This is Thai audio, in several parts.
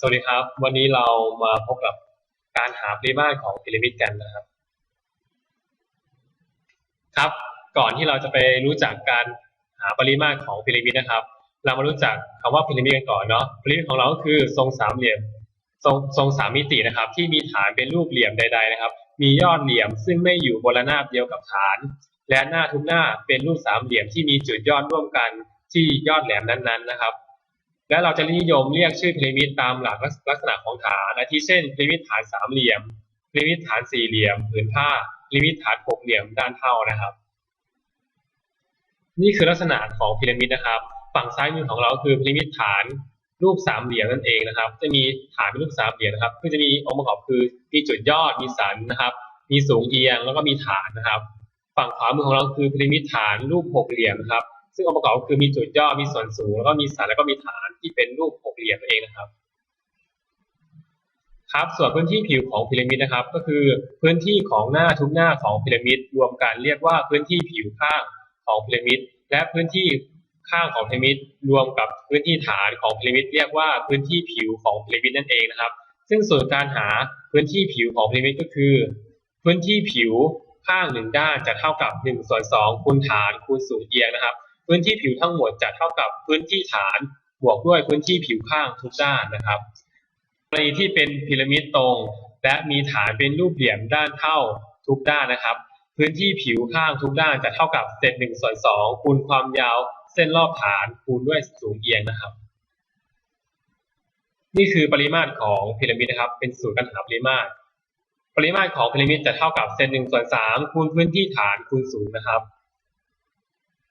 สวัสดีครับ วันนี้เรามาพบกับการหาปริมาตรของพีระมิดกันนะครับ ครับ ก่อนที่เราจะไปรู้จักการหาปริมาตรของพีระมิดนะครับ เรามารู้จักคำว่าพีระมิดกันก่อนเนาะพีระมิดของเราก็คือทรงสามเหลี่ยมทรงทรงสามมิตินะครับ ที่มีฐานเป็นรูปเหลี่ยมใด ๆ นะครับ มียอดเหลี่ยมซึ่งไม่อยู่บนระนาบเดียวกับฐาน และหน้าทุกหน้าเป็นรูปสามเหลี่ยมที่มีจุดยอดร่วมกันที่ยอดแหลมนั้นๆนะครับ และเราจะนิยมเรียกชื่อพีระมิดตามหลักลักษณะของฐานอาทิเช่นพีระมิดฐานสามเหลี่ยมพีระมิดฐานสี่เหลี่ยมผืนผ้าพีระมิดฐานหกเหลี่ยมด้านเท่านะครับ นี่คือลักษณะของพีระมิดนะครับ ฝั่งซ้ายมือของเราคือพีระมิดฐานรูปสามเหลี่ยมนั่นเองนะครับ จะมีฐานเป็นรูปสามเหลี่ยมนะครับคือจะมีองค์ประกอบคือมีจุดยอดมีสันนะครับ มีสูงเอียงแล้วก็มีฐานนะครับ ฝั่งขวามือของเราคือพีระมิดฐานรูปหกเหลี่ยมนะครับ ซึ่งองค์ประกอบคือมีจุดยอดมีส่วนสูง แล้วก็มีสันแล้วก็มีฐานที่เป็นรูปหกเหลี่ยมนั่นเองนะครับ ครับ ส่วนพื้นที่ผิวของพีระมิดนะครับ ก็คือพื้นที่ของหน้าทุกหน้าของพีระมิดรวมกันเรียกว่าพื้นที่ผิวข้างของพีระมิดและพื้นที่ข้างของพีระมิดรวมกับพื้นที่ฐานของพีระมิดเรียกว่าพื้นที่ผิวของพีระมิดนั่นเองนะครับ ซึ่งส่วนการหาพื้นที่ผิวของพีระมิดก็คือ พื้นที่ผิวข้างหนึ่งด้านจะเท่ากับ1ส่วน2คูณฐานคูณสูงเอียงนะครับ พื้นที่ผิวทั้งหมดจะเท่ากับพื้นที่ฐานบวกด้วยพื้นที่ผิวข้างทุกด้านนะครับกรณีที่เป็นพีระมิดตรง และมีฐานเป็นรูปเหลี่ยมด้านเท่าทุกด้านนะครับ พื้นที่ผิวข้างทุกด้านจะเท่ากับเศษหนึ่งส่วนสองคูณความยาวเส้นรอบฐานคูณด้วยสูงเอียงนะครับ นี่คือปริมาตรของพีระมิดนะครับ เป็นสูตรการหาปริมาตร ปริมาตรของพีระมิดจะเท่ากับเศษหนึ่งส่วนสามคูณพื้นที่ฐานคูณสูงนะครับ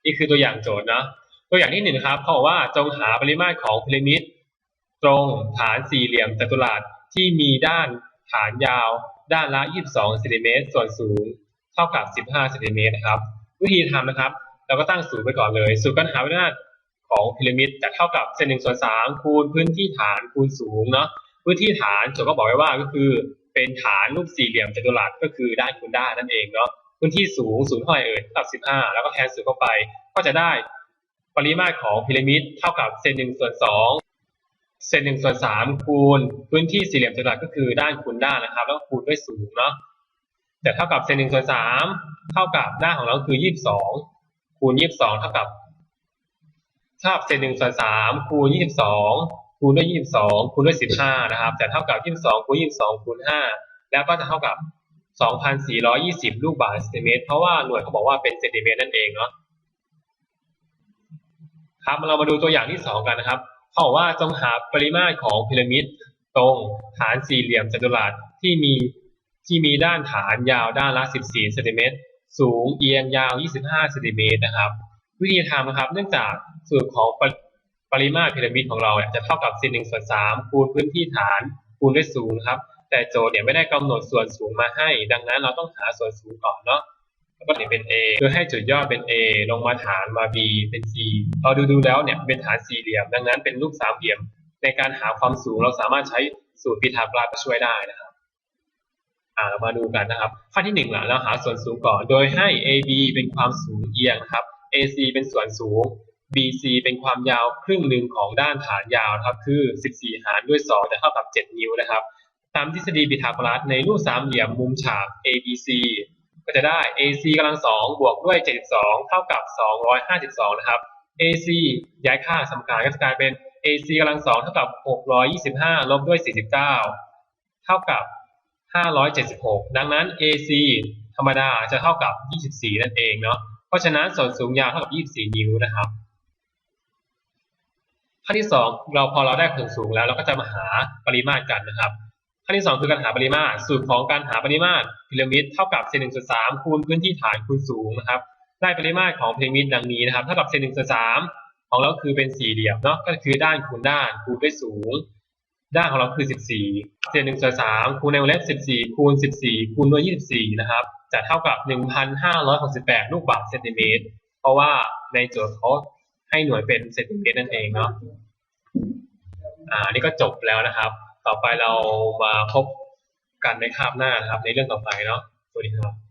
นี่คือตัวอย่างโจทย์นะตัวอย่างที่หนึ่งครับเขาบอกว่าจงหาปริมาตรของพีระมิดตรงฐานสี่เหลี่ยมจัตุรัสที่มีด้านฐานยาว ด้านละ 22เซนติเมตรส่วนสูง เท่ากับ 15เซนติเมตรนะครับ วิธีทำนะครับ เราก็ตั้งสูตรไปก่อนเลยสูตรการหาปริมาตรของพีระมิดจะเท่ากับเศษหนึ่งส่วนสามคูณพื้นที่ฐานคูณสูงเนาะพื้นที่ฐานโจทย์ก็บอกไว้ว่าก็คือเป็นฐานรูปสี่เหลี่ยมจัตุรัสก็คือด้านคูณด้านนั่นเองเนาะ พื้นที่สูงศูนย์เท่าไหร่เอ่ยเท่ากับ15แล้วก็แทนสูตรเข้าไป ก็จะได้ปริมาตรของพีระมิดเท่ากับเศษหนึ่งส่วนสองเศษหนึ่งส่วนสามคูณพื้นที่สี่เหลี่ยมจัตุรัสก็คือด้านคูณด้านนะครับ แล้วก็คูณด้วยสูงเนาะจะเท่ากับเศษหนึ่งส่วนสามเท่ากับด้านของเราคือยี่สิบสองคูณยี่สิบสองเท่ากับเท่ากับเศษหนึ่งส่วนสามคูณยี่สิบสองคูณด้วยยี่สิบสองคูณด้วยสิบห้านะครับจะเท่ากับยี่สิบสองคูณยี่สิบสองคูณห้าแล้วก็จะเท่ากับ 2,420 ลูกบาศก์เซนติเมตร เพราะว่าหน่วยเขาบอกว่าเป็นเซนติเมตรนั่นเองเนาะครับเรามาดูตัวอย่างที่สองกันนะครับเขาบอกว่าจงหาปริมาตรของพีระมิดตรงฐานสี่เหลี่ยมจัตุรัสที่มีที่มีด้านฐานยาวด้านละ 14เซนติเมตรสูงเอียงยาว 25เซนติเมตรนะครับ วิธีทำนะครับ เนื่องจากสูตรของปรปริมาตรพีระมิดของเราเนี่ยจะเท่ากับเศษหนึ่งส่วนสามคูณพื้นที่ฐานคูณด้วยสูงนะครับ แต่โจทย์เนี่ยไม่ได้กำหนดส่วนสูงมาให้ ดังนั้นเราต้องหาส่วนสูงก่อนเนาะแล้วก็เนี่ยเป็น A โดยให้จุดยอดเป็น A ลงมาฐานมา B เป็น C เราดูดูแล้วเนี่ยเป็นฐานสี่เหลี่ยม ดังนั้นเป็นรูปสามเหลี่ยม ในการหาความสูงเราสามารถใช้สูตรพีทาโกรัสช่วยได้นะครับอ่าเรามาดูกันนะครับขั้นที่หนึ่งละเราหาส่วนสูงก่อน โดยให้ AB เป็นความสูงเอียงครับ AC เป็นส่วนสูง BC เป็นความยาวครึ่งหนึ่งของด้านฐานยาวครับ คือ 14 หารด้วย 2 จะเท่ากับ 7 นิ้วนะครับ ตามทฤษฎีพีทาโกรัสในรูปสามเหลี่ยมมุมฉาก ABC ก็จะได้ AC กำลังสองบวกด้วย 72 เท่ากับ 252 นะครับ AC ย้ายค่าสมการก็จะกลายเป็น AC กำลังสองเท่ากับ 625 ลบด้วย 49 เท่ากับ 576 ดังนั้น AC ธรรมดาจะเท่ากับ 24 นั่นเองเนาะ เพราะฉะนั้นส่วนสูงยาวเท่ากับ 24 นิ้วนะครับขั้นที่ 2 เราพอเราได้ส่วนสูงแล้วเราก็จะมาหาปริมาตรกันนะครับ ขั้นที่ 2 คือการหาปริมาตร สูตรของการหาปริมาตรพีระมิดเท่ากับเศษหนึ่งส่วนสามคูณพื้นที่ฐานคูณสูงนะครับได้ปริมาตรของพีระมิดดังนี้นะครับเท่ากับเศษหนึ่งส่วนสามของเราคือเป็นสี่เหลี่ยมเนาะก็คือด้านคูณด้านคูณด้วยสูง ด้านของเราคือ14เศษหนึ่งส่วนสามคูณในวงเล็บ14คูณ14คูณด้วย24นะครับจะเท่ากับ1,568ลูกบาศก์เซนติเมตร เพราะว่าในโจทย์เขาให้หน่วยเป็นเซนติเมตรนั่นเองเนาะอ่านี่ก็จบแล้วนะครับ ต่อไปเรามาพบกันในคาบหน้านะครับ ในเรื่องต่อไปเนาะสวัสดีครับ